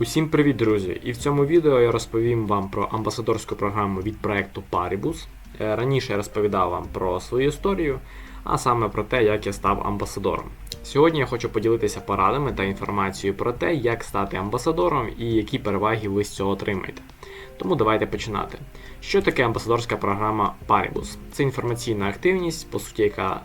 Усім привіт, друзі! І в цьому відео я розповім вам про амбасадорську програму від проекту Paribus. Е, Раніше я розповідав вам про свою історію, а саме про те, як я став амбасадором. Сьогодні я хочу поділитися порадами та інформацією про те, як стати амбасадором і які переваги ви з цього отримаєте. Тому давайте починати. Що таке амбасадорська програма Paribus? Це інформаційна активність, по суті, яка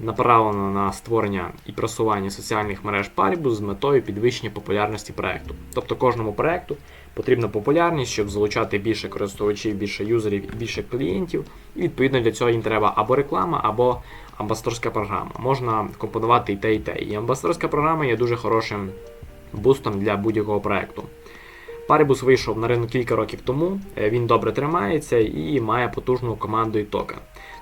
направлена на створення і просування соціальних мереж Paribus з метою підвищення популярності проекту. Тобто кожному проекту потрібна популярність, щоб залучати більше користувачів, більше юзерів і більше клієнтів. І відповідно для цього їм треба або реклама, або амбасадорська програма. Можна компонувати і те, і те. І амбасадорська програма є дуже хорошим бустом для будь-якого проекту. Paribus вийшов на ринок кілька років тому, е, він добре тримається і має потужну команду і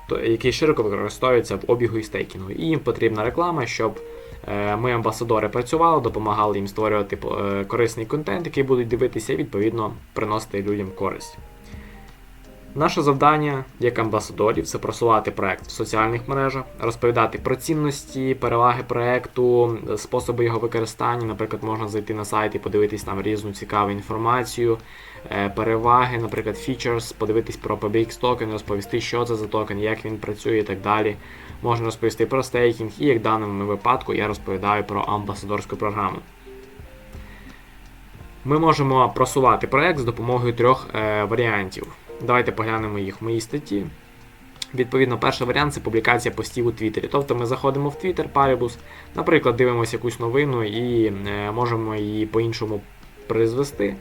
то- який широко використовується в обігу і стейкінгу. І їм потрібна реклама, щоб е, ми, амбасадори, працювали, допомагали їм створювати е, корисний контент, який будуть дивитися, і відповідно приносити людям користь. Наше завдання як амбасадорів це просувати проект в соціальних мережах, розповідати про цінності, переваги проекту, способи його використання. Наприклад, можна зайти на сайт і подивитись там різну цікаву інформацію, е, переваги, наприклад, features, подивитись про PBX токен, розповісти, що це за токен, як він працює і так далі. Можна розповісти про стейкінг, і як в даному випадку я розповідаю про амбасадорську програму. Ми можемо просувати проект з допомогою трьох е, варіантів. Давайте поглянемо їх в моїй статті. Відповідно, перший варіант це публікація постів у Твіттері. Тобто ми заходимо в Twitter Paribus, наприклад, дивимося якусь новину і е, можемо її по-іншому призвести,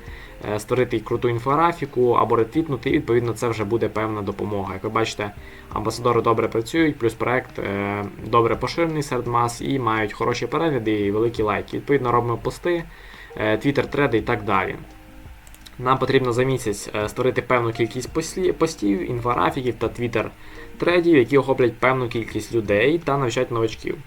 е, створити круту інфографіку або ретвітнути, і відповідно це вже буде певна допомога. Як ви бачите, амбасадори добре працюють, плюс проект е, добре поширений серед мас і мають хороші перегляди і великі лайки. Відповідно, робимо пости, Twitter треди і так далі. Нам потрібно за місяць е, створити певну кількість постів, інфографіків та твіттер тредів, які охоплять певну кількість людей та навчать новачків.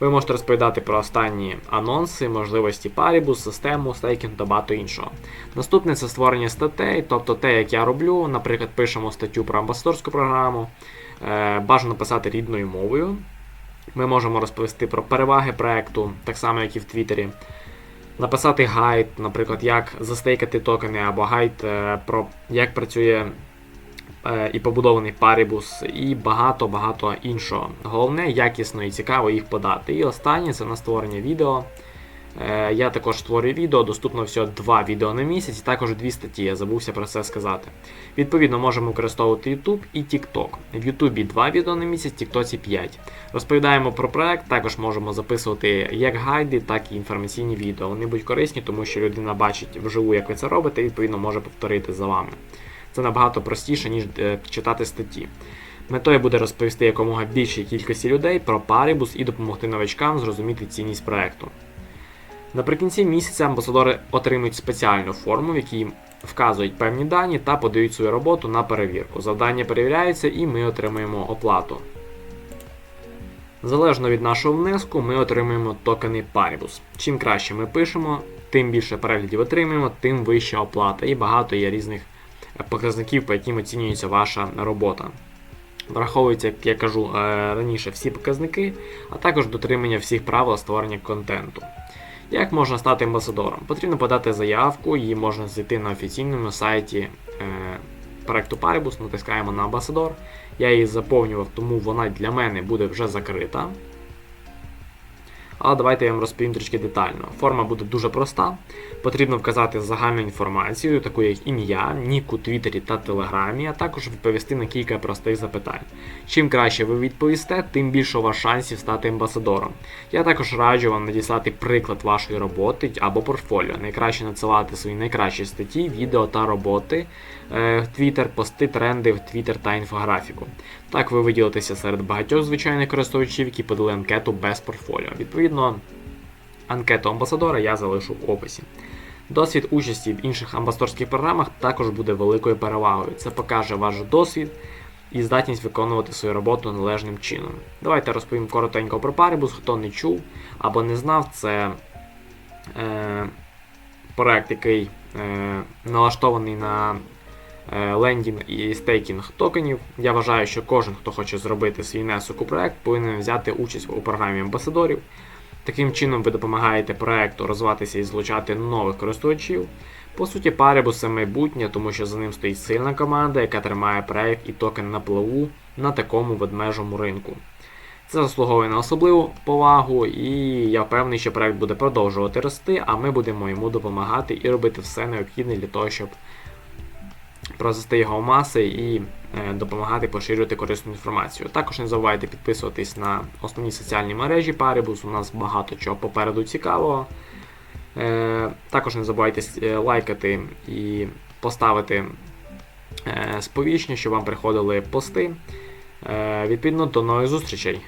Ви можете розповідати про останні анонси, можливості Paribus, систему, стейкінг та багато іншого. Наступне це створення статей, тобто те, як я роблю. Наприклад, пишемо статтю про амбасадорську програму, е, бажано писати рідною мовою. Ми можемо розповісти про переваги проекту, так само, як і в Твіттері написати гайд, наприклад, як застейкати токени, або гайд е, про як працює е, і побудований Paribus, і багато-багато іншого. Головне, якісно і цікаво їх подати. І останнє це на створення відео. Е, Я також створюю відео, доступно всього два відео на місяць, і також дві статті, я забувся про це сказати. Відповідно, можемо використовувати YouTube і TikTok. В YouTube 2 відео на місяць, в TikTok 5. Розповідаємо про проект, також можемо записувати як гайди, так і інформаційні відео. Вони будуть корисні, тому що людина бачить вживу, як ви це робите, і відповідно може повторити за вами. Це набагато простіше, ніж е, читати статті. Метою буде розповісти якомога більшій кількості людей про Paribus і допомогти новачкам зрозуміти цінність проекту. Наприкінці місяця амбасадори отримують спеціальну форму, в якій вказують певні дані та подають свою роботу на перевірку. Завдання перевіряється і ми отримуємо оплату. Залежно від нашого внеску, ми отримуємо токени Paribus. Чим краще ми пишемо, тим більше переглядів отримуємо, тим вища оплата. І багато є різних е, показників, по яким оцінюється ваша робота. Враховуються, як я кажу е, раніше, всі показники, а також дотримання всіх правил створення контенту. Як можна стати амбасадором? Потрібно подати заявку, її можна знайти на офіційному сайті е, проекту Paribus, натискаємо на амбасадор. Я її заповнював, тому вона для мене буде вже закрита. Але давайте я вам розповім трішки детально. Форма буде дуже проста. Потрібно вказати загальну інформацію, таку як ім'я, нік у Твіттері та Телеграмі, а також відповісти на кілька простих запитань. Чим краще ви відповісте, тим більше у вас шансів стати амбасадором. Я також раджу вам надіслати приклад вашої роботи або портфоліо. Найкраще надсилати свої найкращі статті, відео та роботи е, в Twitter, пости, тренди в Twitter та інфографіку. Так ви виділитеся серед багатьох звичайних користувачів, які подали анкету без портфоліо. Відповідно, анкету амбасадора я залишу в описі. Досвід участі в інших амбасадорських програмах також буде великою перевагою. Це покаже ваш досвід і здатність виконувати свою роботу належним чином. Давайте розповім коротенько про Paribus, хто не чув або не знав, це е, проект, який е, налаштований на е, лендінг і стейкінг токенів. Я вважаю, що кожен, хто хоче зробити свій внесок у проект, повинен взяти участь у програмі амбасадорів. Таким чином ви допомагаєте проекту розвиватися і злучати нових користувачів. По суті, Paribus це майбутнє, тому що за ним стоїть сильна команда, яка тримає проект і токен на плаву на такому ведмежому ринку. Це заслуговує на особливу повагу, і я впевнений, що проект буде продовжувати рости, а ми будемо йому допомагати і робити все необхідне для того, щоб провести його маси і е, допомагати поширювати корисну інформацію. Також не забувайте підписуватись на основні соціальні мережі Paribus, у нас багато чого попереду цікавого. Е, Також не забувайте е, лайкати і поставити сповіщення, щоб вам приходили пости. Відповідно, до нових зустрічей.